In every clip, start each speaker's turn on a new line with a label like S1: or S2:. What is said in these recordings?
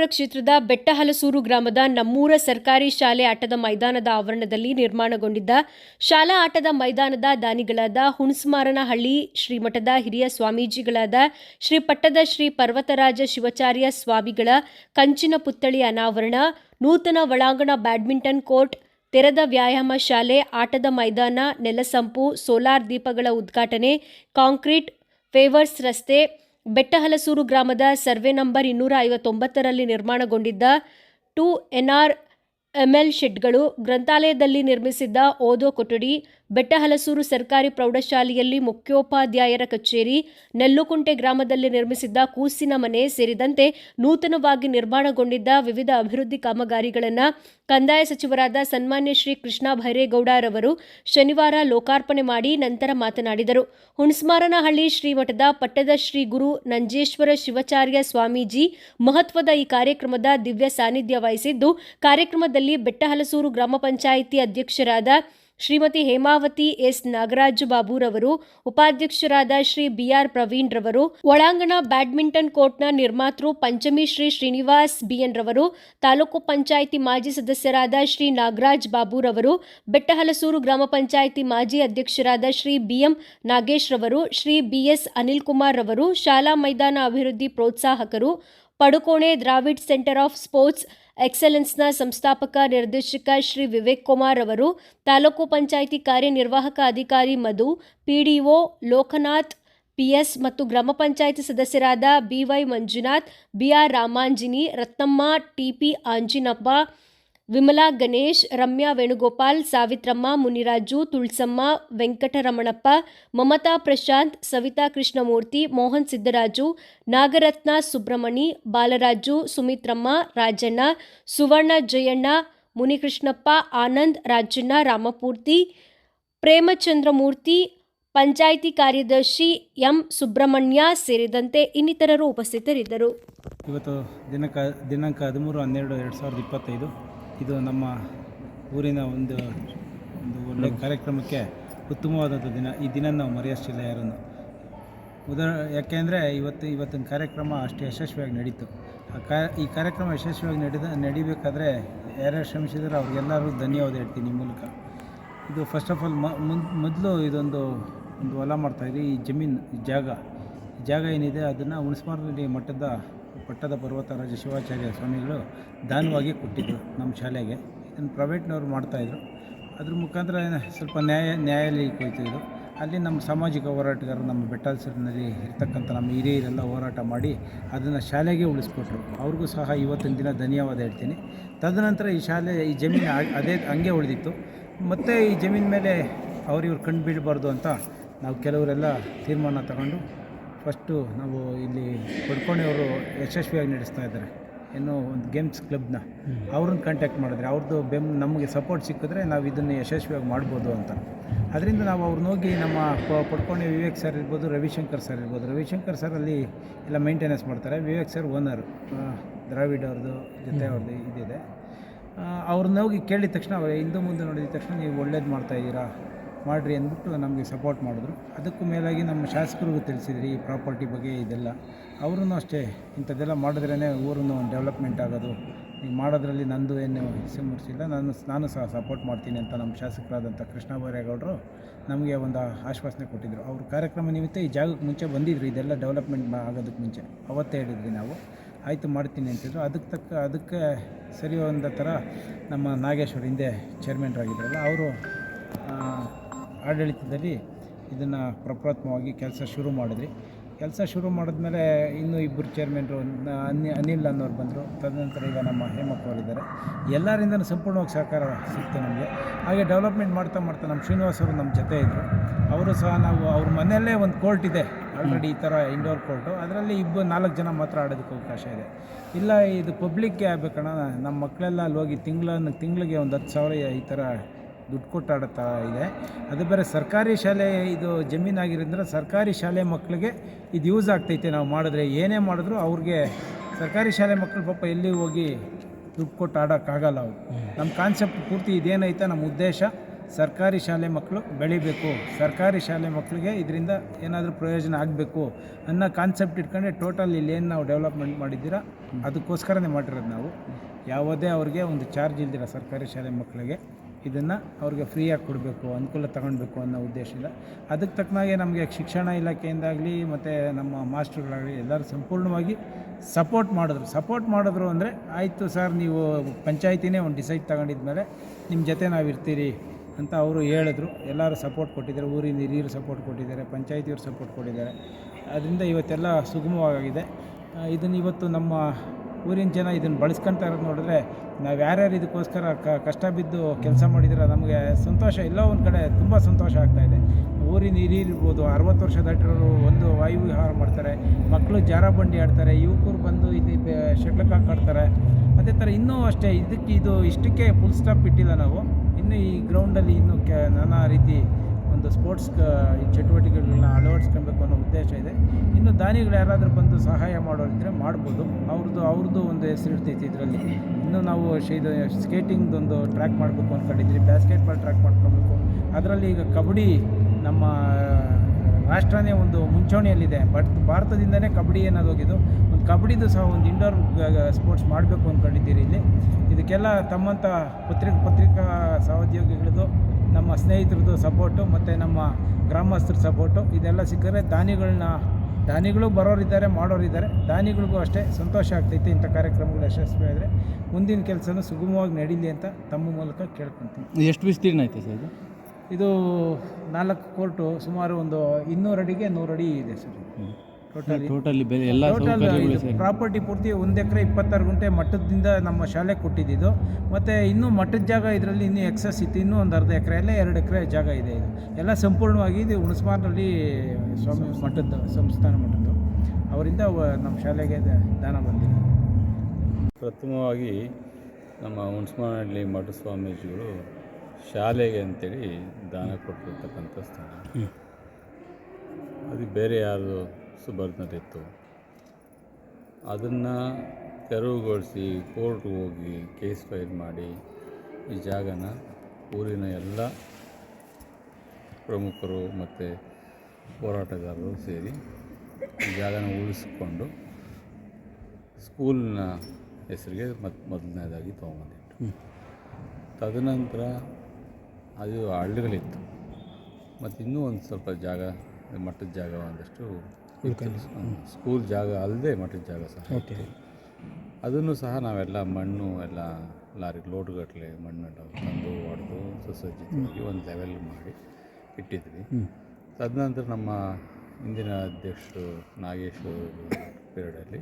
S1: ವಿಜಯಪುರ ಕ್ಷೇತ್ರದ ಬೆಟ್ಟಹಲಸೂರು ಗ್ರಾಮದ ನಮ್ಮೂರ ಸರ್ಕಾರಿ ಶಾಲೆ ಆಟದ ಮೈದಾನದ ಆವರಣದಲ್ಲಿ ನಿರ್ಮಾಣಗೊಂಡಿದ್ದ ಶಾಲಾ ಆಟದ ಮೈದಾನದ ದಾನಿಗಳಾದ ಹುಣಸ್ಮಾರನಹಳ್ಳಿ, ಶ್ರೀಮಠದ ಹಿರಿಯ ಸ್ವಾಮೀಜಿಗಳಾದ ಶ್ರೀ ಪಟ್ಟದ ಶ್ರೀ ಪರ್ವತರಾಜ ಶಿವಾಚಾರ್ಯ ಸ್ವಾಮಿಗಳ ಕಂಚಿನ ಪುತ್ಥಳಿ ಅನಾವರಣ, ನೂತನ ಒಳಾಂಗಣ ಬ್ಯಾಡ್ಮಿಂಟನ್ ಕೋರ್ಟ್, ತೆರೆದ ವ್ಯಾಯಾಮ ಶಾಲೆ, ಆಟದ ಮೈದಾನ, ನೆಲಸಂಪು, ಸೋಲಾರ್ ದೀಪಗಳ ಉದ್ಘಾಟನೆ, ಕಾಂಕ್ರೀಟ್, ಫೇವರ್ಸ್ ರಸ್ತೆ ಬೆಟ್ಟಹಲಸೂರು ಗ್ರಾಮದ ಸರ್ವೆ ನಂಬರ್ ಇನ್ನೂರ ಐವತ್ತೊಂಬತ್ತರಲ್ಲಿ ನಿರ್ಮಾಣಗೊಂಡಿದ್ದ two N R M L ಶೆಡ್ಗಳು ಗ್ರಂಥಾಲಯದಲ್ಲಿ ನಿರ್ಮಿಸಿದ್ದ ಓದೋ ಕೊಠಡಿ ಬೆಟ್ಟಹಲಸೂರು ಸರ್ಕಾರಿ ಪ್ರೌಢಶಾಲೆಯಲ್ಲಿ ಮುಖ್ಯೋಪಾಧ್ಯಾಯರ ಕಚೇರಿ, ನೆಲ್ಲುಕುಂಟೆ ಗ್ರಾಮದಲ್ಲಿ ನಿರ್ಮಿಸಿದ್ದ ಕೂಸಿನ ಮನೆ ಸೇರಿದಂತೆ ನೂತನವಾಗಿ ನಿರ್ಮಾಣಗೊಂಡಿದ್ದ ವಿವಿಧ ಅಭಿವೃದ್ಧಿ ಕಾಮಗಾರಿಗಳನ್ನು ಕಂದಾಯ ಸಚಿವರಾದ ಸನ್ಮಾನ್ಯ ಶ್ರೀ ಕೃಷ್ಣ ಭೈರೇಗೌಡರವರು ಶನಿವಾರ ಲೋಕಾರ್ಪಣೆ ಮಾಡಿ ನಂತರ ಮಾತನಾಡಿದರು. ಹುಣಸ್ಮಾರನಹಳ್ಳಿ ಶ್ರೀಮಠದ ಪಟ್ಟದ ಶ್ರೀ ಗುರು ನಂಜೇಶ್ವರ ಶಿವಾಚಾರ್ಯ ಸ್ವಾಮೀಜಿ ಮಹತ್ವದ ಈ ಕಾರ್ಯಕ್ರಮದ ದಿವ್ಯ ಸಾನ್ನಿಧ್ಯ ವಹಿಸಿದ್ದು, ಕಾರ್ಯಕ್ರಮದಲ್ಲಿ ಬೆಟ್ಟಹಲಸೂರು ಗ್ರಾಮ ಪಂಚಾಯಿತಿ ಅಧ್ಯಕ್ಷರಾದ ಶ್ರೀಮತಿ ಹೇಮಾವತಿ ಎಸ್. ನಾಗರಾಜು ಬಾಬುರವರು, ಉಪಾಧ್ಯಕ್ಷರಾದ ಶ್ರೀ ಬಿಆರ್ ಪ್ರವೀಣ್ ರವರು ಒಳಾಂಗಣ ಬ್ಯಾಡ್ಮಿಂಟನ್ ಕೋರ್ಟ್ನ ನಿರ್ಮಾತೃ ಪಂಚಮಿ ಶ್ರೀ ಶ್ರೀನಿವಾಸ್ ಬಿಎನ್ ರವರು ತಾಲೂಕು ಪಂಚಾಯಿತಿ ಮಾಜಿ ಸದಸ್ಯರಾದ ಶ್ರೀ ನಾಗರಾಜ್ ಬಾಬುರವರು, ಬೆಟ್ಟಹಲಸೂರು ಗ್ರಾಮ ಪಂಚಾಯಿತಿ ಮಾಜಿ ಅಧ್ಯಕ್ಷರಾದ ಶ್ರೀ ಬಿಎಂ ನಾಗೇಶ್ ರವರು ಶ್ರೀ ಬಿಎಸ್ ಅನಿಲ್ ಕುಮಾರ್ ರವರು ಶಾಲಾ ಮೈದಾನ ಅಭಿವೃದ್ಧಿ ಪ್ರೋತ್ಸಾಹಕರು, Padukone Dravid centre of sports ಎಕ್ಸಲೆನ್ಸ್ನ ಸಂಸ್ಥಾಪಕ, ನಿರ್ದೇಶಕ ಶ್ರೀ ವಿವೇಕ್ ಕುಮಾರ್ ಅವರು, ತಾಲೂಕು ಪಂಚಾಯಿತಿ ಕಾರ್ಯನಿರ್ವಾಹಕ ಅಧಿಕಾರಿ ಮಧು, ಪಿಡಿಒ ಲೋಕನಾಥ್, ಪಿಎಸ್ ಮತ್ತು ಗ್ರಾಮ ಪಂಚಾಯಿತಿ ಸದಸ್ಯರಾದ BY Manjunath BR Ramanjini, Ratnamma TP Anjinappa Vimala, Ganesh, Ramya, Venugopal, Savithramma, Muniraju, Tulsamma, Venkataramanappa, Mamatha Prashanth, Savitha Krishnamurthy, Mohan Siddaraju, Nagaratna Subramani Balaraju, Sumithramma, Rajanna, Suvarna Jayanna, Munikrishnappa, Anand, Rajanna, Ramapurthy, Premachandramurthy, panchayat ಕಾರ್ಯದರ್ಶಿ M Subrahmanya ಸೇರಿದಂತೆ ಇನ್ನಿತರರು ಉಪಸ್ಥಿತರಿದ್ದರು.
S2: ಇವತ್ತು ದಿನಾಂಕ ದಿನಾಂಕ ಹದಿಮೂರು ಹನ್ನೆರಡು ಎರಡು ಸಾವಿರದ ಇಪ್ಪತ್ತೈದು. ಇದು ನಮ್ಮ ಊರಿನ ಒಂದು ಒಂದು ಒಳ್ಳೆಯ ಕಾರ್ಯಕ್ರಮಕ್ಕೆ ಉತ್ತಮವಾದಂಥ ದಿನ. ಈ ದಿನ ನಾವು ಮರೆಯೋಷ್ಟಿಲ್ಲ ಯಾರನ್ನು. ಉದಾ ಯಾಕೆಂದರೆ ಇವತ್ತು ಇವತ್ತಿನ ಕಾರ್ಯಕ್ರಮ ಅಷ್ಟು ಯಶಸ್ವಿಯಾಗಿ ನಡೀತು. ಆ ಕಾ ಈ ಕಾರ್ಯಕ್ರಮ ಯಶಸ್ವಿಯಾಗಿ ನಡೆದ ನಡಿಬೇಕಾದ್ರೆ ಯಾರ್ಯಾರು ಶ್ರಮಿಸಿದಾರೋ ಅವ್ರಿಗೆಲ್ಲರೂ ಧನ್ಯವಾದ ಹೇಳ್ತೀನಿ ಈ ಮೂಲಕ. ಇದು ಫಸ್ಟ್ ಆಫ್ ಆಲ್ ಮೊದಲು ಇದೊಂದು ಒಂದು ಹೊಲ ಮಾಡ್ತಾಯಿದ್ವಿ ಈ ಜಮೀನು ಜಾಗ. ಜಾಗ ಏನಿದೆ ಅದನ್ನು ಹುಣಸ್ಮಾರ್ನಲ್ಲಿ ಮಠದ ಪಟ್ಟದ ಪರ್ವತರಾಜ ಶಿವಾಚಾರ್ಯ ಸ್ವಾಮಿಗಳು ದಾನವಾಗಿ ಕೊಟ್ಟಿದ್ದರು ನಮ್ಮ ಶಾಲೆಗೆ. ಇದನ್ನು ಪ್ರೈವೇಟ್ನವ್ರು ಮಾಡ್ತಾಯಿದ್ರು ಅದ್ರ ಮುಖಾಂತರ ಸ್ವಲ್ಪ ನ್ಯಾಯ, ನ್ಯಾಯಾಲಯಕ್ಕೆ ಇದು ಅಲ್ಲಿ ನಮ್ಮ ಸಾಮಾಜಿಕ ಹೋರಾಟಗಾರರು ನಮ್ಮ ಬೆಟ್ಟಾಲ್ಸರಿನಲ್ಲಿ ಇರ್ತಕ್ಕಂಥ ನಮ್ಮ ಹಿರಿಯರೆಲ್ಲ ಹೋರಾಟ ಮಾಡಿ ಅದನ್ನು ಶಾಲೆಗೆ ಉಳಿಸ್ಕೊಟ್ರು. ಅವ್ರಿಗೂ ಸಹ ಇವತ್ತಿನ ದಿನ ಧನ್ಯವಾದ ಹೇಳ್ತೀನಿ. ತದನಂತರ ಈ ಶಾಲೆ, ಈ ಜಮೀನು ಅದೇ ಹಂಗೆ ಉಳಿದಿತ್ತು. ಮತ್ತು ಈ ಜಮೀನು ಮೇಲೆ ಅವ್ರಿವ್ರು ಇವ್ರು ಕಣ್ಣು ಬೀಳಬಾರ್ದು ಅಂತ ನಾವು ಕೆಲವರೆಲ್ಲ ತೀರ್ಮಾನ ತಗೊಂಡು ಫಸ್ಟು ನಾವು ಇಲ್ಲಿ ಪಡ್ಕೊಂಡವರು ಯಶಸ್ವಿಯಾಗಿ ನಡೆಸ್ತಾ ಇದ್ದಾರೆ. ಏನೋ ಒಂದು ಗೇಮ್ಸ್ ಕ್ಲಬ್ನ ಅವ್ರನ್ನ ಕಾಂಟ್ಯಾಕ್ಟ್ ಮಾಡಿದ್ರೆ ಅವ್ರದ್ದು ಬೆಮ್ ನಮಗೆ ಸಪೋರ್ಟ್ ಸಿಕ್ಕಿದ್ರೆ ನಾವು ಇದನ್ನು ಯಶಸ್ವಿಯಾಗಿ ಮಾಡ್ಬೋದು ಅಂತ. ಅದರಿಂದ ನಾವು ಅವ್ರನ್ನ ಹೋಗಿ ನಮ್ಮ ಪಡ್ಕೊಂಡೆ ವಿವೇಕ್ ಸರ್ ಇರ್ಬೋದು ರವಿಶಂಕರ್ ಸರ್ ಇರ್ಬೋದು. ರವಿಶಂಕರ್ ಸರ್ ಅಲ್ಲಿ ಎಲ್ಲ ಮೇಂಟೆನೆನ್ಸ್ ಮಾಡ್ತಾರೆ. ವಿವೇಕ್ ಸರ್ ಓನರ್ ದ್ರಾವಿಡ್ ಅವ್ರದ್ದು ಜೊತೆ ಅವ್ರದ್ದು ಇದಿದೆ. ಅವ್ರನ್ನ ಹೋಗಿ ಕೇಳಿದ ತಕ್ಷಣ ಹಿಂದೆ ಮುಂದೆ ನೋಡಿದ ತಕ್ಷಣ ನೀವು ಒಳ್ಳೇದು ಮಾಡ್ತಾಯಿದ್ದೀರಾ ಮಾಡಿರಿ ಅಂದ್ಬಿಟ್ಟು ನಮಗೆ ಸಪೋರ್ಟ್ ಮಾಡಿದ್ರು. ಅದಕ್ಕೂ ಮೇಲಾಗಿ ನಮ್ಮ ಶಾಸಕರಿಗೂ ತಿಳಿಸಿದ್ರಿ ಈ ಪ್ರಾಪರ್ಟಿ ಬಗ್ಗೆ ಇದೆಲ್ಲ. ಅವರೂ ಅಷ್ಟೇ, ಇಂಥದ್ದೆಲ್ಲ ಮಾಡಿದ್ರೇ ಊರನ್ನು ಡೆವಲಪ್ಮೆಂಟ್ ಆಗೋದು. ನೀವು ಮಾಡೋದ್ರಲ್ಲಿ ನಂದು ಏನು ಹೆಸರು ಮುಡಿಸಿಲ್ಲ ನಾನು ನಾನು ಸಹ ಸಪೋರ್ಟ್ ಮಾಡ್ತೀನಿ ಅಂತ ನಮ್ಮ ಶಾಸಕರಾದಂಥ ಕೃಷ್ಣ ಬೈರೇಗೌಡರು ನಮಗೆ ಒಂದು ಆಶ್ವಾಸನೆ ಕೊಟ್ಟಿದ್ದರು ಅವ್ರ ಕಾರ್ಯಕ್ರಮ ನಿಮಿತ್ತ ಈ ಜಾಗಕ್ಕೆ ಮುಂಚೆ ಬಂದಿದ್ರು. ಇದೆಲ್ಲ ಡೆವಲಪ್ಮೆಂಟ್ ಆಗೋದಕ್ಕೆ ಮುಂಚೆ. ಅವತ್ತೇ ಹೇಳಿದ್ವಿ ನಾವು. ಆಯಿತು ಮಾಡ್ತೀನಿ ಅಂತಿದ್ರು. ಅದಕ್ಕೆ ತಕ್ಕ, ಅದಕ್ಕೆ ಸರಿ ಒಂದ ಥರ ನಮ್ಮ ನಾಗೇಶ್ವರ ಹಿಂದೆ ಚೇರ್ಮನ್ರಾಗಿದ್ರಲ್ಲ ಅವರು ಆಡಳಿತದಲ್ಲಿ ಇದನ್ನು ಪ್ರಪ್ರಥಮವಾಗಿ ಕೆಲಸ ಶುರು ಮಾಡಿದ್ರಿ. ಕೆಲಸ ಶುರು ಮಾಡಿದ್ಮೇಲೆ ಇನ್ನೂ ಇಬ್ಬರು ಚೇರ್ಮನ್ರು ಅನಿ, ಅನಿಲ್ ಅನ್ನೋರು ಬಂದರು. ತದನಂತರ ಈಗ ನಮ್ಮ ಅವರಿದ್ದಾರೆ. ಎಲ್ಲರಿಂದ ಸಂಪೂರ್ಣವಾಗಿ ಸಹಕಾರ ಸಿಕ್ತು ನಮಗೆ. ಹಾಗೆ ಡೆವಲಪ್ಮೆಂಟ್ ಮಾಡ್ತಾ ಮಾಡ್ತಾ ನಮ್ಮ ಶ್ರೀನಿವಾಸ್ ಅವರು ನಮ್ಮ ಜೊತೆ ಇದ್ದರು ಅವರು ಸಹ ನಾವು ಅವ್ರ ಮನೆಯಲ್ಲೇ ಒಂದು ಕೋರ್ಟ್ ಇದೆ. ಆಲ್ರೆಡಿ ಈ ಥರ ಇಂಡೋರ್ ಕೋರ್ಟು ಅದರಲ್ಲಿ ಇಬ್ಬರು ನಾಲ್ಕು ಜನ ಮಾತ್ರ ಆಡೋದಕ್ಕೆ ಅವಕಾಶ ಇದೆ. ಇಲ್ಲ, ಇದು ಪಬ್ಲಿಕ್ಗೆ ಆಗಬೇಕಣ್ಣ. ನಮ್ಮ ಮಕ್ಕಳೆಲ್ಲ ಅಲ್ಲಿ ಹೋಗಿ ತಿಂಗಳ ತಿಂಗಳಿಗೆ ಒಂದು ಹತ್ತು ಸಾವಿರ ಈ ಥರ ದುಡ್ಡು ಕೊಟ್ಟು ಆಡೋ ಇದೆ. ಅದು ಬೇರೆ ಸರ್ಕಾರಿ ಶಾಲೆ ಇದು ಜಮೀನಾಗಿರೋದ್ರಿಂದ ಸರ್ಕಾರಿ ಶಾಲೆ ಮಕ್ಕಳಿಗೆ ಇದು ಯೂಸ್ ಆಗ್ತೈತೆ ನಾವು ಮಾಡಿದ್ರೆ. ಏನೇ ಮಾಡಿದ್ರು ಅವ್ರಿಗೆ ಸರ್ಕಾರಿ ಶಾಲೆ ಮಕ್ಕಳು ಪಾಪ ಎಲ್ಲಿ ಹೋಗಿ ದುಡ್ಡು ಕೊಟ್ಟು ಆಡೋಕ್ಕಾಗಲ್ಲ ಅವು ನಮ್ಮ ಕಾನ್ಸೆಪ್ಟ್ ಪೂರ್ತಿ ಇದೇನೈತೆ ನಮ್ಮ ಉದ್ದೇಶ ಸರ್ಕಾರಿ ಶಾಲೆ ಮಕ್ಕಳು ಬೆಳಿಬೇಕು. ಸರ್ಕಾರಿ ಶಾಲೆ ಮಕ್ಕಳಿಗೆ ಇದರಿಂದ ಏನಾದರೂ ಪ್ರಯೋಜನ ಆಗಬೇಕು ಅನ್ನೋ ಕಾನ್ಸೆಪ್ಟ್ ಇಟ್ಕೊಂಡೆ ಟೋಟಲ್ ಇಲ್ಲಿ ಏನು ನಾವು ಡೆವಲಪ್ಮೆಂಟ್ ಮಾಡಿದ್ದೀರಾ ಅದಕ್ಕೋಸ್ಕರನೇ ಮಾಡಿರೋದು ನಾವು. ಯಾವುದೇ ಅವ್ರಿಗೆ ಒಂದು ಚಾರ್ಜ್ ಇಲ್ದಿರ ಸರ್ಕಾರಿ ಶಾಲೆ ಮಕ್ಕಳಿಗೆ ಇದನ್ನು ಅವ್ರಿಗೆ ಫ್ರೀಯಾಗಿ ಕೊಡಬೇಕು, ಅನುಕೂಲ ತಗೊಳ್ಬೇಕು ಅನ್ನೋ ಉದ್ದೇಶದಿಂದ ಅದಕ್ಕೆ ತಕ್ಕನಾಗೆ ನಮಗೆ ಶಿಕ್ಷಣ ಇಲಾಖೆಯಿಂದಾಗಲಿ ಮತ್ತು ನಮ್ಮ ಮಾಸ್ಟರ್ಗಳಾಗಲಿ ಎಲ್ಲರೂ ಸಂಪೂರ್ಣವಾಗಿ ಸಪೋರ್ಟ್ ಮಾಡಿದ್ರು. ಸಪೋರ್ಟ್ ಮಾಡಿದ್ರು ಅಂದರೆ ಆಯಿತು ಸರ್, ನೀವು ಪಂಚಾಯತಿನೇ ಒಂದು ಡಿಸೈಡ್ ತಗೊಂಡಿದ್ಮೇಲೆ ನಿಮ್ಮ ಜೊತೆ ನಾವು ಇರ್ತೀರಿ ಅಂತ ಅವರು ಹೇಳಿದ್ರು. ಎಲ್ಲರೂ ಸಪೋರ್ಟ್ ಕೊಟ್ಟಿದ್ದಾರೆ, ಊರಿನ ಹಿರಿಯರು ಸಪೋರ್ಟ್ ಕೊಟ್ಟಿದ್ದಾರೆ, ಪಂಚಾಯತಿಯವರು ಸಪೋರ್ಟ್ ಕೊಟ್ಟಿದ್ದಾರೆ. ಅದರಿಂದ ಇವತ್ತೆಲ್ಲ ಸುಗಮವಾಗಿದೆ. ಇದನ್ನು ಇವತ್ತು ನಮ್ಮ ಊರಿನ ಜನ ಇದನ್ನು ಬಳಸ್ಕೊಂತ ಇರೋದು ನೋಡಿದ್ರೆ ನಾವು ಯಾರ್ಯಾರು ಇದಕ್ಕೋಸ್ಕರ ಕ ಕಷ್ಟ ಬಿದ್ದು ಕೆಲಸ ಮಾಡಿದ್ರೆ ನಮಗೆ ಸಂತೋಷ ಎಲ್ಲೋ ಒಂದು ಕಡೆ ತುಂಬ ಸಂತೋಷ ಆಗ್ತಾಯಿದೆ ಊರಿನ ಹಿರಿಯರ್ಬೋದು ಅರವತ್ತು ವರ್ಷ ದಾಟಿರೋರು ಒಂದು ವಾಯುವಿಹಾರ ಮಾಡ್ತಾರೆ ಮಕ್ಕಳು ಜಾರ ಬಂಡಿ ಆಡ್ತಾರೆ, ಯುವಕರು ಬಂದು ಇಲ್ಲಿ ಶಟ್ಲ್ ಕಾಕ್ ಆಡ್ತಾರೆ. ಅದೇ ಥರ ಇನ್ನೂ ಅಷ್ಟೇ ಇದಕ್ಕೆ ಇದು ಇಷ್ಟಕ್ಕೆ ಫುಲ್ ಸ್ಟಾಪ್ ಇಟ್ಟಿಲ್ಲ ನಾವು. ಇನ್ನು ಈ ಗ್ರೌಂಡಲ್ಲಿ ಇನ್ನೂ ಕೆ ನಾನಾ ರೀತಿ ಒಂದು ಸ್ಪೋರ್ಟ್ಸ್ ಚಟುವಟಿಕೆಗಳನ್ನ ಅಳವಡಿಸ್ಕೊಬೇಕು ಅನ್ನೋ ಉದ್ದೇಶ ಇದೆ. ಇನ್ನು ದಾನಿಗಳು ಯಾರಾದರೂ ಬಂದು ಸಹಾಯ ಮಾಡೋರಿದ್ರೆ ಮಾಡ್ಬೋದು. ಅವ್ರದ್ದು ಅವ್ರದ್ದು ಒಂದು ಹೆಸರು ಇರ್ತೈತಿ ಇದರಲ್ಲಿ. ಇನ್ನು ನಾವು ಇದು ಸ್ಕೇಟಿಂಗ್ದೊಂದು ಟ್ರ್ಯಾಕ್ ಮಾಡಬೇಕು ಅಂದ್ಕೊಂಡಿದ್ರಿ ಬ್ಯಾಸ್ಕೆಟ್ಬಾಲ್ ಟ್ರ್ಯಾಕ್ ಮಾಡ್ಕೊಬೇಕು ಅದರಲ್ಲಿ ಈಗ ಕಬಡ್ಡಿ ನಮ್ಮ, ರಾಷ್ಟ್ರನೇ ಒಂದು ಮುಂಚೂಣಿಯಲ್ಲಿದೆ. ಬಟ್ ಭಾರತದಿಂದನೇ ಕಬಡ್ಡಿ ಏನಾದ್ರು ಹೋಗಿದ್ದು ಒಂದು ಕಬಡ್ಡಿದು ಸಹ ಒಂದು ಇಂಡೋರ್ ಸ್ಪೋರ್ಟ್ಸ್ ಮಾಡಬೇಕು ಅಂದ್ಕೊಂಡಿದ್ದೀರಿ ಇಲ್ಲಿ. ಇದಕ್ಕೆಲ್ಲ ತಮ್ಮಂಥ ಪತ್ರಿಕ, ಪತ್ರಿಕಾ ಸಹೋದ್ಯೋಗಿಗಳದ್ದು ನಮ್ಮ ಸ್ನೇಹಿತರದ್ದು ಸಪೋರ್ಟು ಮತ್ತು ನಮ್ಮ ಗ್ರಾಮಸ್ಥರ ಸಪೋರ್ಟು. ಇದೆಲ್ಲ ಸಿಕ್ಕರೆ ದಾನಿಗಳನ್ನ ದಾನಿಗಳು ಬರೋರಿದ್ದಾರೆ ಮಾಡೋರಿದ್ದಾರೆ. ದಾನಿಗಳಿಗೂ ಅಷ್ಟೇ ಸಂತೋಷ ಆಗ್ತೈತೆ ಇಂಥ ಕಾರ್ಯಕ್ರಮಗಳು ಯಶಸ್ವಿ ಆದರೆ. ಮುಂದಿನ ಕೆಲಸನೂ ಸುಗಮವಾಗಿ ನಡೀಲಿ ಅಂತ ತಮ್ಮ ಮೂಲಕ ಕೇಳ್ಕೊತೀನಿ
S3: ಎಷ್ಟು ವಿಸ್ತೀರ್ಣ ಐತೆ ಸರ್ ಇದು?
S2: ಇದು ನಾಲ್ಕು ಕೋರ್ಟು ಸುಮಾರು ಒಂದು ಇನ್ನೂರು ಅಡಿಗೆ ನೂರು ಅಡಿ ಇದೆ ಸರ್. ಟೋಟಲಿ
S3: ಎಲ್ಲ
S2: ಟೋಟಲ್ ಪ್ರಾಪರ್ಟಿ ಪೂರ್ತಿ ಒಂದು ಎಕರೆ ಇಪ್ಪತ್ತಾರು ಗುಂಟೆ ಮಟ್ಟದಿಂದ ನಮ್ಮ ಶಾಲೆ ಕೊಟ್ಟಿದ್ದು ಮತ್ತು ಇನ್ನೂ ಮಠದ ಜಾಗ ಇದರಲ್ಲಿ ಇನ್ನೂ ಎಕ್ಸಸ್ ಇತ್ತು. ಇನ್ನೂ ಒಂದು ಅರ್ಧ ಎಕರೆಯಲ್ಲೇ ಎರಡು ಎಕರೆ ಜಾಗ ಇದೆ ಇದು. ಎಲ್ಲ ಸಂಪೂರ್ಣವಾಗಿ ಇದು ಹುಣಸ್ಮಾರ್ನಲ್ಲಿ ಸ್ವಾಮಿ ಮಠದ ಸಂಸ್ಥಾನ ಮಠದ್ದು. ಅವರಿಂದ ನಮ್ಮ ಶಾಲೆಗೆ ದಾನ ಬಂದಿದೆ.
S4: ಪ್ರಥಮವಾಗಿ ನಮ್ಮ ಹುಣಸ್ಮಾರ್ನಹಳ್ಳಿ ಮಠ ಸ್ವಾಮೀಜಿಗಳು ಶಾಲೆಗೆ ಅಂತೇಳಿ ದಾನ ಕೊಟ್ಟಿರ್ತಕ್ಕಂಥ ಸ್ಥಾನ ಅದು ಬೇರೆ ಯಾರು ಸುಬರ್ನಲ್ಲಿತ್ತು ಅದನ್ನು ತೆರವುಗೊಳಿಸಿ ಕೋರ್ಟ್ಗೆ ಹೋಗಿ ಕೇಸ್ ಫೈಲ್ ಮಾಡಿ ಈ ಜಾಗನ ಊರಿನ ಎಲ್ಲ ಪ್ರಮುಖರು ಮತ್ತು ಹೋರಾಟಗಾರರು ಸೇರಿ ಈ ಜಾಗನ ಉಳಿಸಿಕೊಂಡು ಸ್ಕೂಲ್ನ ಹೆಸರಿಗೆ ಮತ್ತು ಮೊದಲನೇದಾಗಿ ತೊಗೊಂಬಂದಿಟ್ಟು ತದನಂತರ ಅದು ಹಳ್ಳಿಗಳಿತ್ತು. ಮತ್ತು ಇನ್ನೂ ಒಂದು ಸ್ವಲ್ಪ ಜಾಗ ಮಟ್ಟದ ಜಾಗ ಒಂದಷ್ಟು. ಸ್ಕೂಲ್ ಜಾಗ ಅಲ್ಲದೆ ಮಠದ ಜಾಗ ಸಹ. ಅದನ್ನು ಸಹ ನಾವೆಲ್ಲ ಮಣ್ಣು ಎಲ್ಲ ಲಾರಿ ಲೋಡ್ಗಟ್ಟಲೆ ಮಣ್ಣೆಲ್ಲ ತಂದು ಹೊಡೆದು ಸುಸಜ್ಜಿತವಾಗಿ ಒಂದು ಲೆವೆಲ್ ಮಾಡಿ ಇಟ್ಟಿದ್ವಿ. ತದನಂತರ ನಮ್ಮ ಹಿಂದಿನ ಅಧ್ಯಕ್ಷರು ನಾಗೇಶ್ ಪೀರಿಯಡಲ್ಲಿ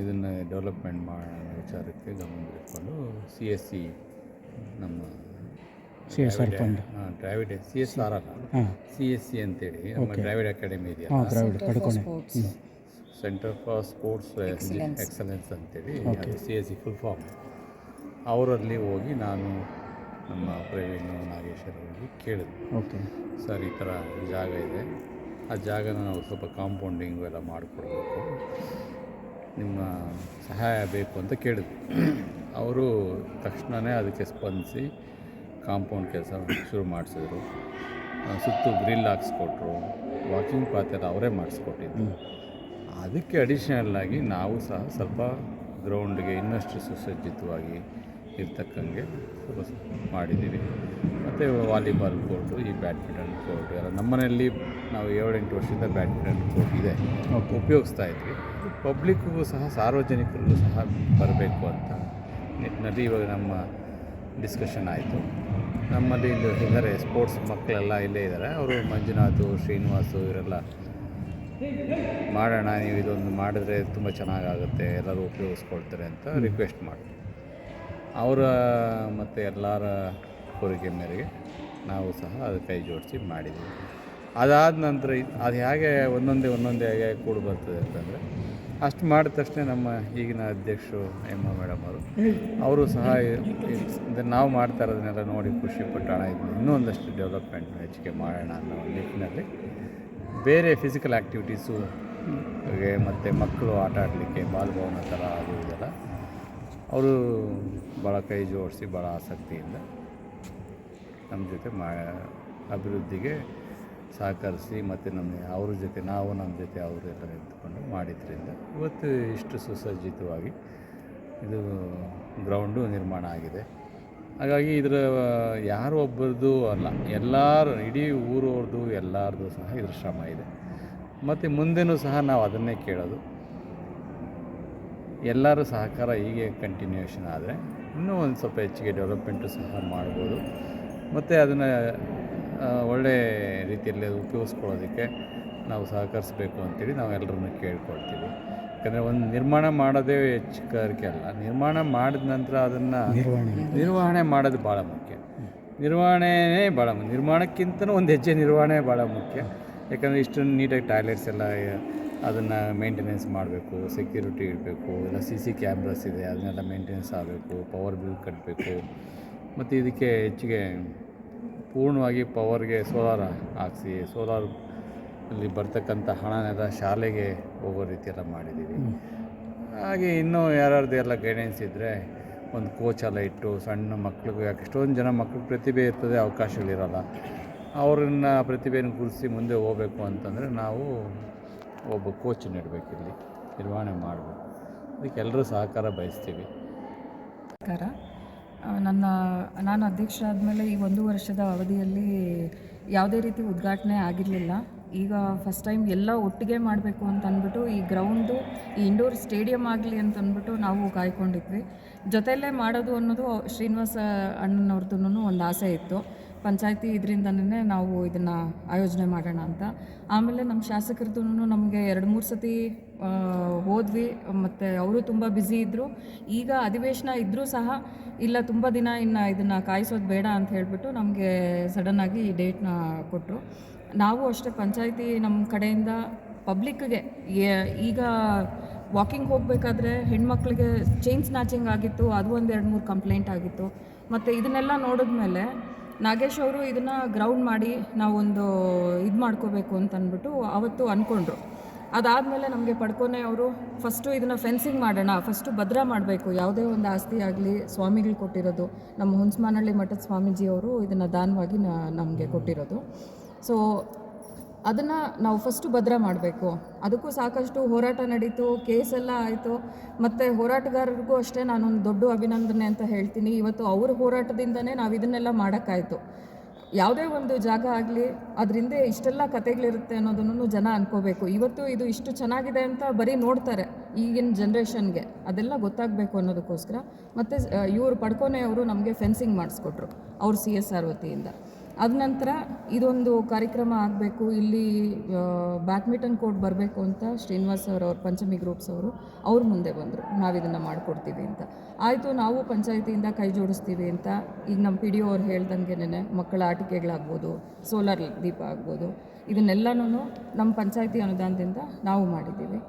S4: ಇದನ್ನು ಡೆವಲಪ್ಮೆಂಟ್ ಮಾಡೋ ವಿಚಾರಕ್ಕೆ ಗಮನ ಇಟ್ಕೊಂಡು ಸಿ ಎಸ್ ಸಿ ನಮ್ಮ
S3: C S R fund.
S4: Dravid C S R ಅಲ್ಲ?
S3: ಹಾಂ.
S4: ಸಿ ಎಸ್ ಸಿ ಅಂತೇಳಿ ನಮ್ಮ ಡ್ರಾವಿಡ್ ಅಕಾಡೆಮಿ
S3: ಹಾಂ
S4: ಇದೆಯಲ್ಲ
S3: ಪಡ್ಕೊಂಡೆ
S4: ಸೆಂಟರ್ ಫಾರ್ ಸ್ಪೋರ್ಟ್ಸ್ ಎಕ್ಸಲೆನ್ಸ್ ಅಂತೇಳಿ ಅದು C S C full form ಅವರಲ್ಲಿ ಹೋಗಿ ನಾನು ನಮ್ಮ ಪ್ರವೀಣ್ ನಾಗೇಶ್ವರ ಹೋಗಿ ಕೇಳಿದ್ವಿ
S3: ಓಕೆ
S4: ಸರ್ ಈ ಥರ ಜಾಗ ಇದೆ. ಆ ಜಾಗನ ನಾವು ಸ್ವಲ್ಪ ಕಾಂಪೌಂಡಿಂಗು ಎಲ್ಲ ಮಾಡಿಕೊಡ್ಬೇಕು. ನಿಮ್ಮ ಸಹಾಯ ಬೇಕು ಅಂತ ಕೇಳಿದ್ವಿ ಅವರು ತಕ್ಷಣವೇ ಅದಕ್ಕೆ ಸ್ಪಂದಿಸಿ ಕಾಂಪೌಂಡ್ ಕೆಲಸ ಶುರು ಮಾಡಿಸಿದ್ರು. ಸುತ್ತು ಗ್ರಿಲ್ ಹಾಕ್ಸ್ಕೊಟ್ರು. ವಾಕಿಂಗ್ ಪಾತ್ ಎಲ್ಲ ಅವರೇ ಮಾಡಿಸ್ಕೊಟ್ಟಿದ್ದು ಅದಕ್ಕೆ ಅಡಿಷನಲ್ ಆಗಿ ನಾವು ಸಹ ಸ್ವಲ್ಪ ಗ್ರೌಂಡ್ಗೆ ಇನ್ನಷ್ಟು ಸುಸಜ್ಜಿತವಾಗಿ ಇರ್ತಕ್ಕಂಗೆ ಸ್ವಲ್ಪ ಮಾಡಿದ್ದೀವಿ. ಮತ್ತು ವಾಲಿಬಾಲ್ ಕೋರ್ಟು ಈ ಬ್ಯಾಡ್ಮಿಂಟನ್ ಕೋರ್ಟ್ ಎಲ್ಲ ನಮ್ಮನೆಯಲ್ಲಿ ನಾವು ಏಳೆಂಟು ವರ್ಷದಿಂದ ಬ್ಯಾಡ್ಮಿಂಟನ್ ಕೋರ್ಟ್ ಇದೆ. ಉಪಯೋಗಿಸ್ತಾ ಇದ್ವಿ. ಪಬ್ಲಿಕ್ಗೂ ಸಹ ಸಾರ್ವಜನಿಕರಿಗೂ ಸಹ ಬರಬೇಕು ಅಂತ ನಿಟ್ಟಿನಲ್ಲಿ ಇವಾಗ ನಮ್ಮ ಡಿಸ್ಕಷನ್ ಆಯಿತು. ನಮ್ಮಲ್ಲಿ ಇಲ್ಲಿ ಇದ್ದಾರೆ ಸ್ಪೋರ್ಟ್ಸ್ ಮಕ್ಕಳೆಲ್ಲ ಇಲ್ಲೇ ಇದ್ದಾರೆ. ಅವರು ಮಂಜುನಾಥು ಶ್ರೀನಿವಾಸು ಇವರೆಲ್ಲ ಮಾಡೋಣ ನೀವು ಇದೊಂದು ಮಾಡಿದ್ರೆ ತುಂಬ ಚೆನ್ನಾಗಾಗುತ್ತೆ ಎಲ್ಲರೂ ಉಪಯೋಗಿಸ್ಕೊಳ್ತಾರೆ ಅಂತ ರಿಕ್ವೆಸ್ಟ್ ಮಾಡಿ ಅವರ ಮತ್ತು ಎಲ್ಲರ ಕೋರಿಕೆ ಮೇರೆಗೆ ನಾವು ಸಹ ಅದು ಕೈ ಜೋಡಿಸಿ ಮಾಡಿದ್ದೀವಿ ಅದಾದ ನಂತರ ಅದು ಹೇಗೆ ಒಂದೊಂದೇ ಒಂದೊಂದೇ ಹೇಗೆ ಕೂಡಿ ಬರ್ತದೆ ಅಂತಂದರೆ ಅಷ್ಟು ಮಾಡಿದ ತಕ್ಷಣ ನಮ್ಮ ಈಗಿನ ಅಧ್ಯಕ್ಷರು ಎಮ್ಮ ಮೇಡಮ್ ಅವರು. ಅವರು ಸಹ ನಾವು ಮಾಡ್ತಾ ಇರೋದನ್ನೆಲ್ಲ ನೋಡಿ ಖುಷಿಪಟ್ಟು ಹಣ ಇನ್ನೂ ಒಂದಷ್ಟು ಡೆವಲಪ್ಮೆಂಟ್ ಹೆಚ್ಚಿಗೆ ಮಾಡೋಣ ಅನ್ನೋ ನಿಟ್ಟಿನಲ್ಲಿ ಬೇರೆ ಫಿಸಿಕಲ್ ಆ್ಯಕ್ಟಿವಿಟೀಸು ಮತ್ತು ಮಕ್ಕಳು ಆಟ ಆಡಲಿಕ್ಕೆ, ಬಾಲ್ಭವನ ಥರ ಅದು ಇದೆಲ್ಲ, ಅವರು ಭಾಳ ಕೈ ಜೋಡಿಸಿ ಭಾಳ ಆಸಕ್ತಿಯಿಂದ ನಮ್ಮ ಜೊತೆ ಮಾ, ಅಭಿವೃದ್ಧಿಗೆ ಸಹಕರಿಸಿ ಮತ್ತು ನಮ್ಮ ಅವ್ರ ಜೊತೆ, ನಾವು ನಮ್ಮ ಜೊತೆ ಅವರು ಎಲ್ಲ ನಿಂತ್ಕೊಂಡು ಮಾಡಿದ್ರಿಂದ ಇವತ್ತು ಇಷ್ಟು ಸುಸಜ್ಜಿತವಾಗಿ ಇದು ಗ್ರೌಂಡು ನಿರ್ಮಾಣ ಆಗಿದೆ. ಹಾಗಾಗಿ ಇದರ, ಯಾರು ಒಬ್ಬರದು ಅಲ್ಲ, ಎಲ್ಲರೂ, ಇಡೀ ಊರವ್ರದ್ದು, ಎಲ್ಲರದು ಸಹ ಇದ್ರ ಶ್ರಮ ಇದೆ. ಮತ್ತು ಮುಂದೆನೂ ಸಹ ನಾವು ಅದನ್ನೇ ಕೇಳೋದು. ಎಲ್ಲರ ಸಹಕಾರ ಹೀಗೆ ಕಂಟಿನ್ಯೂಷನ್ ಆದರೆ ಇನ್ನೂ ಒಂದು ಸ್ವಲ್ಪ ಹೆಚ್ಚಿಗೆ ಡೆವಲಪ್ಮೆಂಟು ಸಹ ಮಾಡ್ಬೋದು. ಮತ್ತು ಅದನ್ನು ಒಳ್ಳೆ ರೀತಿಯಲ್ಲಿ ಉಪಯೋಗಿಸ್ಕೊಳ್ಳೋದಕ್ಕೆ ನಾವು ಸಹಕರಿಸಬೇಕು ಅಂತೇಳಿ ನಾವು ಎಲ್ಲರನ್ನು ಕೇಳ್ಕೊಳ್ತೀವಿ. ಯಾಕಂದರೆ ಒಂದು ನಿರ್ಮಾಣ ಮಾಡೋದೇ ಚಿಕ್ಕರಿಕೆ ಅಲ್ಲ ನಿರ್ಮಾಣ ಮಾಡಿದ ನಂತರ ಅದನ್ನು
S5: ನಿರ್ವಹಣೆ.
S4: ನಿರ್ವಹಣೆ ಮಾಡೋದು ಭಾಳ ಮುಖ್ಯ. ನಿರ್ವಹಣೆನೇ ಭಾಳ ಮುಖ್ಯ. ನಿರ್ಮಾಣಕ್ಕಿಂತಲೂ ಒಂದು ಹೆಜ್ಜೆ ನಿರ್ವಹಣೆ ಭಾಳ ಮುಖ್ಯ. ಯಾಕಂದರೆ ಇಷ್ಟೊಂದು ನೀಟಾಗಿ ಟಾಯ್ಲೆಟ್ಸ್ ಎಲ್ಲ ಅದನ್ನು ಮೇಂಟೆನೆನ್ಸ್ ಮಾಡಬೇಕು ಸೆಕ್ಯೂರಿಟಿ ಇಡಬೇಕು ಎಲ್ಲ ಸಿ ಸಿ ಕ್ಯಾಮ್ರಾಸ್ ಇದೆ ಅದನ್ನೆಲ್ಲ ಮೇಂಟೆನೆನ್ಸ್ ಆಗಬೇಕು ಪವರ್ ಬಿಲ್ ಕಟ್ಟಬೇಕು ಮತ್ತು ಇದಕ್ಕೆ ಹೆಚ್ಚಿಗೆ ಪೂರ್ಣವಾಗಿ ಪವರ್ಗೆ ಸೋಲಾರ್ ಹಾಕ್ಸಿ ಸೋಲಾರ್ ಅಲ್ಲಿ ಬರ್ತಕ್ಕಂಥ ಹಣನೆಲ್ಲ ಶಾಲೆಗೆ ಹೋಗೋ ರೀತಿಯೆಲ್ಲ ಮಾಡಿದ್ದೀವಿ. ಹಾಗೆ ಇನ್ನೂ ಯಾರ್ಯಾರ್ದು ಎಲ್ಲ ಗೈಡೆನ್ಸ್ ಇದ್ದರೆ ಒಂದು ಕೋಚ್ ಎಲ್ಲ ಇಟ್ಟು ಸಣ್ಣ ಮಕ್ಳಿಗೂ ಯಾಕೆ ಎಷ್ಟೊಂದು ಜನ ಮಕ್ಳಿಗೆ ಪ್ರತಿಭೆ ಇರ್ತದೆ ಅವಕಾಶಗಳಿರಲ್ಲ. ಅವ್ರನ್ನ ಪ್ರತಿಭೆಯನ್ನು ಗುರುತಿಸಿ ಮುಂದೆ ಹೋಗಬೇಕು ಅಂತಂದರೆ ನಾವು ಒಬ್ಬ ಕೋಚ್ ನೆಡಬೇಕು ಇಲ್ಲಿ ನಿರ್ವಹಣೆ ಮಾಡಬೇಕು. ಅದಕ್ಕೆ ಎಲ್ಲರೂ ಸಹಕಾರ ಬಯಸ್ತೀವಿ.
S6: ನನ್ನ, ನಾನು ಅಧ್ಯಕ್ಷರಾದ ಮೇಲೆ ಈ ಒಂದು ವರ್ಷದ ಅವಧಿಯಲ್ಲಿ ಯಾವುದೇ ರೀತಿ ಉದ್ಘಾಟನೆ ಆಗಿರಲಿಲ್ಲ. ಈಗ ಫಸ್ಟ್ ಟೈಮ್ ಎಲ್ಲ ಒಟ್ಟಿಗೆ ಮಾಡಬೇಕು ಅಂತ ಅಂದ್ಬಿಟ್ಟು ಈ ಗ್ರೌಂಡು ಈ ಇಂಡೋರ್ ಸ್ಟೇಡಿಯಂ ಆಗಲಿ ಅಂತ ಅಂದ್ಬಿಟ್ಟು ನಾವು ಕಾಯ್ಕೊಂಡಿದ್ವಿ. ಜೊತೆಯಲ್ಲೇ ಮಾಡೋದು ಅನ್ನೋದು ಶ್ರೀನಿವಾಸ ಅಣ್ಣನವ್ರದ್ದು ಒಂದು ಆಸೆ ಇತ್ತು. ಪಂಚಾಯತಿ ಇದರಿಂದನೇ ನಾವು ಇದನ್ನು ಆಯೋಜನೆ ಮಾಡೋಣ ಅಂತ. ಆಮೇಲೆ ನಮ್ಮ ಶಾಸಕರದ್ದು ನಮಗೆ ಎರಡು ಮೂರು ಸತಿ ಹೋದ್ವಿ. ಮತ್ತು ಅವರು ತುಂಬ ಬ್ಯುಸಿ ಇದ್ದರು ಈಗ ಅಧಿವೇಶನ ಇದ್ದರೂ ಸಹ ಇಲ್ಲ, ತುಂಬ ದಿನ ಇನ್ನು ಇದನ್ನು ಕಾಯಿಸೋದು ಬೇಡ ಅಂತ ಹೇಳಿಬಿಟ್ಟು ನಮಗೆ ಸಡನ್ನಾಗಿ ಈ ಡೇಟ್ನ ಕೊಟ್ಟರು ನಾವು ಅಷ್ಟೇ ಪಂಚಾಯತಿ ನಮ್ಮ ಕಡೆಯಿಂದ ಪಬ್ಲಿಕ್ಗೆ ಈಗ ವಾಕಿಂಗ್ ಹೋಗಬೇಕಾದ್ರೆ ಹೆಣ್ಮಕ್ಳಿಗೆ ಚೈನ್ ಸ್ನ್ಯಾಚಿಂಗ್ ಆಗಿತ್ತು, ಅದು ಒಂದು ಎರಡು ಮೂರು ಕಂಪ್ಲೇಂಟ್ ಆಗಿತ್ತು. ಮತ್ತು ಇದನ್ನೆಲ್ಲ ನೋಡಿದ್ಮೇಲೆ ನಾಗೇಶ್ ಅವರು ಇದನ್ನು ಗ್ರೌಂಡ್ ಮಾಡಿ ನಾವೊಂದು ಇದು ಮಾಡ್ಕೋಬೇಕು ಅಂತ ಅಂದ್ಬಿಟ್ಟು ಅವತ್ತು ಅಂದ್ಕೊಂಡ್ರು ಅದಾದಮೇಲೆ ನಮಗೆ ಪಡ್ಕೊನೆ ಅವರು ಫಸ್ಟು ಇದನ್ನು ಫೆನ್ಸಿಂಗ್ ಮಾಡೋಣ ಫಸ್ಟು ಭದ್ರ ಮಾಡಬೇಕು. ಯಾವುದೇ ಒಂದು ಆಸ್ತಿ ಆಗಲಿ, ಸ್ವಾಮಿಗಳು ಕೊಟ್ಟಿರೋದು. ನಮ್ಮ ಹುಣಸ್ಮಾನಹಳ್ಳಿ ಮಠದ ಸ್ವಾಮೀಜಿ ಅವರು ಇದನ್ನು ದಾನವಾಗಿ ನಮಗೆ ಕೊಟ್ಟಿರೋದು. ಸೊ ಅದನ್ನು ನಾವು ಫಸ್ಟು ಭದ್ರ ಮಾಡಬೇಕು. ಅದಕ್ಕೂ ಸಾಕಷ್ಟು ಹೋರಾಟ ನಡೀತು ಕೇಸ್ ಎಲ್ಲ ಆಯಿತು. ಮತ್ತು ಹೋರಾಟಗಾರರಿಗೂ ಅಷ್ಟೇ ನಾನೊಂದು ದೊಡ್ಡ ಅಭಿನಂದನೆ ಅಂತ ಹೇಳ್ತೀನಿ. ಇವತ್ತು ಅವ್ರ ಹೋರಾಟದಿಂದನೇ ನಾವು ಇದನ್ನೆಲ್ಲ ಮಾಡೋಕ್ಕಾಯಿತು. ಯಾವುದೇ ಒಂದು ಜಾಗ ಆಗಲಿ, ಅದರಿಂದ ಇಷ್ಟೆಲ್ಲ ಕತೆಗಳಿರುತ್ತೆ ಅನ್ನೋದನ್ನು ಜನ ಅನ್ಕೋಬೇಕು. ಇವತ್ತು ಇದು ಇಷ್ಟು ಚೆನ್ನಾಗಿದೆ ಅಂತ ಬರೀ ನೋಡ್ತಾರೆ ಈಗಿನ ಜನ್ರೇಷನ್ಗೆ ಅದೆಲ್ಲ ಗೊತ್ತಾಗಬೇಕು ಅನ್ನೋದಕ್ಕೋಸ್ಕರ. ಮತ್ತು ಇವರು ಪಡ್ಕೊನೆ ಅವರು ನಮಗೆ ಫೆನ್ಸಿಂಗ್ ಮಾಡಿಸ್ಕೊಟ್ರು. ಅವ್ರ ಸಿ ಎಸ್ ಆರ್ ವತಿಯಿಂದ. ಅದ ನಂತರ ಇದೊಂದು ಕಾರ್ಯಕ್ರಮ ಆಗಬೇಕು. ಇಲ್ಲಿ ಬ್ಯಾಡ್ಮಿಂಟನ್ ಕೋರ್ಟ್ ಬರಬೇಕು ಅಂತ ಶ್ರೀನಿವಾಸ್ ಸರ್ ಅವ್ರ, ಪಂಚಮಿ ಗ್ರೂಪ್ಸ್ ಅವರು, ಅವ್ರ ಮುಂದೆ ಬಂದರು. ನಾವು ಇದನ್ನು ಮಾಡಿಕೊಡ್ತೀವಿ ಅಂತ. ಆಯಿತು, ನಾವು ಪಂಚಾಯತಿಯಿಂದ ಕೈ ಜೋಡಿಸ್ತೀವಿ ಅಂತ. ಈಗ ನಮ್ಮ ಪಿ ಡಿ ಅವ್ರು ಹೇಳ್ದಂಗೆನೆ ಮಕ್ಕಳ ಆಟಿಕೆಗಳಾಗ್ಬೋದು, ಸೋಲಾರ್ ದೀಪ ಆಗ್ಬೋದು ಇದನ್ನೆಲ್ಲನೂ ನಮ್ಮ ಪಂಚಾಯತಿ ಅನುದಾನದಿಂದ ನಾವು ಮಾಡಿದ್ದೀವಿ.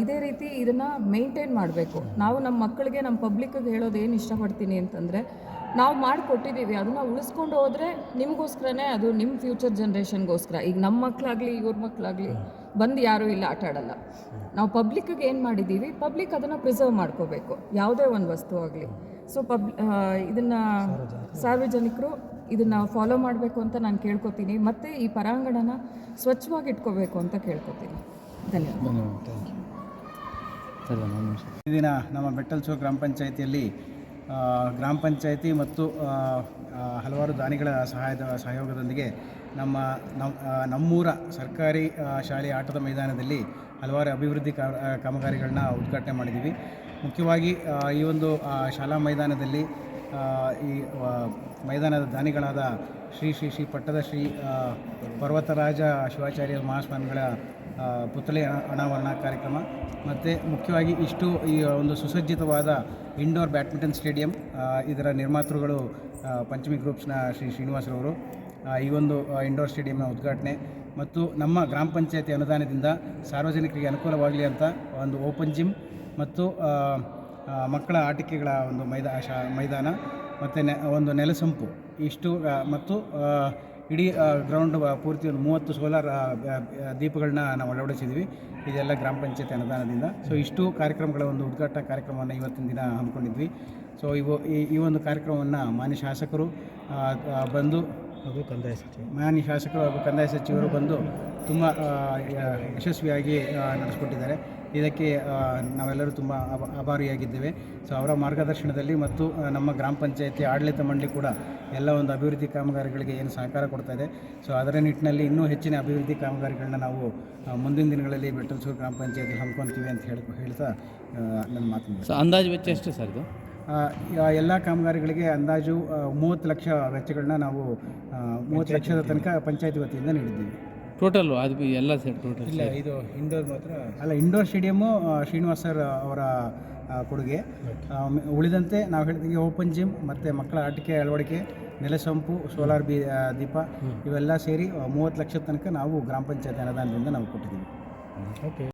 S6: ಇದೇ ರೀತಿ ಇದನ್ನು ಮೇಂಟೈನ್ ಮಾಡಬೇಕು. ನಾವು ನಮ್ಮ ಮಕ್ಕಳಿಗೆ ನಮ್ಮ ಪಬ್ಲಿಕ್ಕಿಗೆ ಹೇಳೋದು ಏನು ಇಷ್ಟಪಡ್ತೀನಿ ಅಂತಂದರೆ, ನಾವು ಮಾಡಿಕೊಟ್ಟಿದ್ದೀವಿ ಅದನ್ನು ಉಳಿಸ್ಕೊಂಡು ಹೋದರೆ ನಿಮಗೋಸ್ಕರನೇ ಅದು ನಿಮ್ಮ ಫ್ಯೂಚರ್ ಜನ್ರೇಷನ್ಗೋಸ್ಕರ ಈಗ ನಮ್ಮ ಮಕ್ಕಳಾಗಲಿ ಇವ್ರ ಮಕ್ಕಳಾಗಲಿ ಬಂದು ಯಾರೂ ಇಲ್ಲ, ಆಟ ಆಡಲ್ಲ. ನಾವು ಪಬ್ಲಿಕ್ಕಿಗೆ ಏನು ಮಾಡಿದ್ದೀವಿ ಪಬ್ಲಿಕ್ ಅದನ್ನು ಪ್ರಿಸರ್ವ್ ಮಾಡ್ಕೋಬೇಕು. ಯಾವುದೇ ಒಂದು ವಸ್ತು ಆಗಲಿ. ಸೊ ಪಬ್ ಇದನ್ನು ಸಾರ್ವಜನಿಕರು ಇದನ್ನು ಫಾಲೋ ಮಾಡಬೇಕು ಅಂತ ನಾನು ಕೇಳ್ಕೊತೀನಿ. ಮತ್ತು ಈ ಪರಾಂಗಣನ ಸ್ವಚ್ಛವಾಗಿ ಇಟ್ಕೋಬೇಕು ಅಂತ ಕೇಳ್ಕೊತೀನಿ. ಧನ್ಯವಾದ.
S7: ದಿನ ನಮ್ಮ ಬೆಟ್ಟಲ್ಸೂರು ಗ್ರಾಮ ಪಂಚಾಯಿತಿಯಲ್ಲಿ ಗ್ರಾಮ ಪಂಚಾಯಿತಿ ಮತ್ತು ಹಲವಾರು ದಾನಿಗಳ ಸಹಾಯದ, ಸಹಯೋಗದೊಂದಿಗೆ ನಮ್ಮ ನಮ್ಮ ನಮ್ಮೂರ ಸರ್ಕಾರಿ ಶಾಲೆಯ ಆಟದ ಮೈದಾನದಲ್ಲಿ ಹಲವಾರು ಅಭಿವೃದ್ಧಿ ಕಾಮಗಾರಿಗಳನ್ನ ಉದ್ಘಾಟನೆ ಮಾಡಿದ್ದೀವಿ ಮುಖ್ಯವಾಗಿ ಈ ಒಂದು ಶಾಲಾ ಮೈದಾನದಲ್ಲಿ ಈ ಮೈದಾನದ ದಾನಿಗಳಾದ ಶ್ರೀ ಶ್ರೀ ಶ್ರೀ ಪಟ್ಟದ ಶ್ರೀ ಪರ್ವತರಾಜ ಶಿವಾಚಾರ್ಯ ಮಹಾಸ್ವಾಮಿಗಳ ಪುತ್ಥಳಿ ಅನಾವರಣ ಕಾರ್ಯಕ್ರಮ. ಮತ್ತು ಮುಖ್ಯವಾಗಿ ಇಷ್ಟು ಈ ಒಂದು ಸುಸಜ್ಜಿತವಾದ ಇಂಡೋರ್ ಬ್ಯಾಡ್ಮಿಂಟನ್ ಸ್ಟೇಡಿಯಂ ಇದರ ನಿರ್ಮಾತೃಗಳು ಪಂಚಮಿ ಗ್ರೂಪ್ಸ್ನ ಶ್ರೀ ಶ್ರೀನಿವಾಸರವರು. ಈ ಒಂದು ಇಂಡೋರ್ ಸ್ಟೇಡಿಯಂನ ಉದ್ಘಾಟನೆ. ಮತ್ತು ನಮ್ಮ ಗ್ರಾಮ ಪಂಚಾಯತಿ ಅನುದಾನದಿಂದ ಸಾರ್ವಜನಿಕರಿಗೆ ಅನುಕೂಲವಾಗಲಿ ಅಂತ ಒಂದು ಓಪನ್ ಜಿಮ್ ಮತ್ತು ಮಕ್ಕಳ ಆಟಿಕೆಗಳ ಒಂದು ಮೈದಾ ಶಾ ಮೈದಾನ ಮತ್ತು ನೆ ಒಂದು ನೆಲಸಂಪು ಇಷ್ಟು ಮತ್ತು ಇಡೀ ಗ್ರೌಂಡ್ ಪೂರ್ತಿ ಒಂದು ಮೂವತ್ತು ಸೋಲಾರ್ ದೀಪಗಳನ್ನ ನಾವು ಅಳವಡಿಸಿದ್ವಿ ಇದೆಲ್ಲ ಗ್ರಾಮ ಪಂಚಾಯತ್ ಅನುದಾನದಿಂದ. ಸೊ ಇಷ್ಟು ಕಾರ್ಯಕ್ರಮಗಳ ಒಂದು ಉದ್ಘಾಟನಾ ಕಾರ್ಯಕ್ರಮವನ್ನು ಇವತ್ತಿನ ದಿನ ಹಮ್ಮಿಕೊಂಡಿದ್ವಿ. ಸೊ ಇವು ಈ ಈ ಒಂದು ಕಾರ್ಯಕ್ರಮವನ್ನು ಮಾನ್ಯ ಶಾಸಕರು ಬಂದು
S3: ಹಾಗೂ ಕಂದಾಯ ಸಚಿವ.
S7: ಮಾನ್ಯ ಶಾಸಕರು ಹಾಗೂ ಕಂದಾಯ ಸಚಿವರು ಬಂದು ತುಂಬ ಯಶಸ್ವಿಯಾಗಿ ನಡೆಸ್ಕೊಟ್ಟಿದ್ದಾರೆ. ಇದಕ್ಕೆ ನಾವೆಲ್ಲರೂ ತುಂಬ ಅಭ- ಆಭಾರಿಯಾಗಿದ್ದೇವೆ. ಸೊ ಅವರ ಮಾರ್ಗದರ್ಶನದಲ್ಲಿ ಮತ್ತು ನಮ್ಮ ಗ್ರಾಮ ಪಂಚಾಯತಿ ಆಡಳಿತ ಮಂಡಳಿ ಕೂಡ ಎಲ್ಲ ಒಂದು ಅಭಿವೃದ್ಧಿ ಕಾಮಗಾರಿಗಳಿಗೆ ಏನು ಸಹಕಾರ ಕೊಡ್ತಾ ಇದೆ. ಸೊ ಅದರ ನಿಟ್ಟಿನಲ್ಲಿ ಇನ್ನೂ ಹೆಚ್ಚಿನ ಅಭಿವೃದ್ಧಿ ಕಾಮಗಾರಿಗಳನ್ನ ನಾವು ಮುಂದಿನ ದಿನಗಳಲ್ಲಿ ಬೆಟ್ಟಲ್ಸೂರು ಗ್ರಾಮ ಪಂಚಾಯತಿ ಹಮ್ಮಿಕೊಂತೀವಿ ಅಂತ ಹೇಳಿ ಹೇಳ್ತಾ ನನ್ನ ಮಾತು
S3: ಸೊ ಅಂದಾಜು ವೆಚ್ಚ ಎಷ್ಟು ಸರ್ ಇದು?
S7: ಎಲ್ಲ ಕಾಮಗಾರಿಗಳಿಗೆ ಅಂದಾಜು ಮೂವತ್ತು ಲಕ್ಷ ವೆಚ್ಚಗಳನ್ನ ನಾವು ಮೂವತ್ತು ಲಕ್ಷದ ತನಕ ಪಂಚಾಯತಿ ವತಿಯಿಂದ ನೀಡಿದ್ದೀವಿ.
S3: ಟೋಟಲ್ ಅದು ಎಲ್ಲ ಸರ್ ಟೋಟಲ್
S7: ಇಲ್ಲ ಇದು ಇಂಡೋರ್ ಮಾತ್ರ. ಅಲ್ಲ ಇಂಡೋರ್ ಸ್ಟೇಡಿಯಮ್ಮು ಶ್ರೀನಿವಾಸ್ ಸರ್ ಅವರ ಕೊಡುಗೆ. ಉಳಿದಂತೆ ನಾವು ಹೇಳಿದಂಗೆ ಓಪನ್ ಜಿಮ್ ಮತ್ತು ಮಕ್ಕಳ ಆಟಿಕೆ ಅಳವಡಿಕೆ ನೆಲಸಂಪು ಸೋಲಾರ್ ಬಿ ದೀಪ ಇವೆಲ್ಲ ಸೇರಿ ಮೂವತ್ತು ಲಕ್ಷದ ತನಕ ನಾವು ಗ್ರಾಮ ಪಂಚಾಯತ್ ಅನುದಾನದಿಂದ ನಾವು ಕೊಟ್ಟಿದ್ದೀವಿ.
S3: ಓಕೆ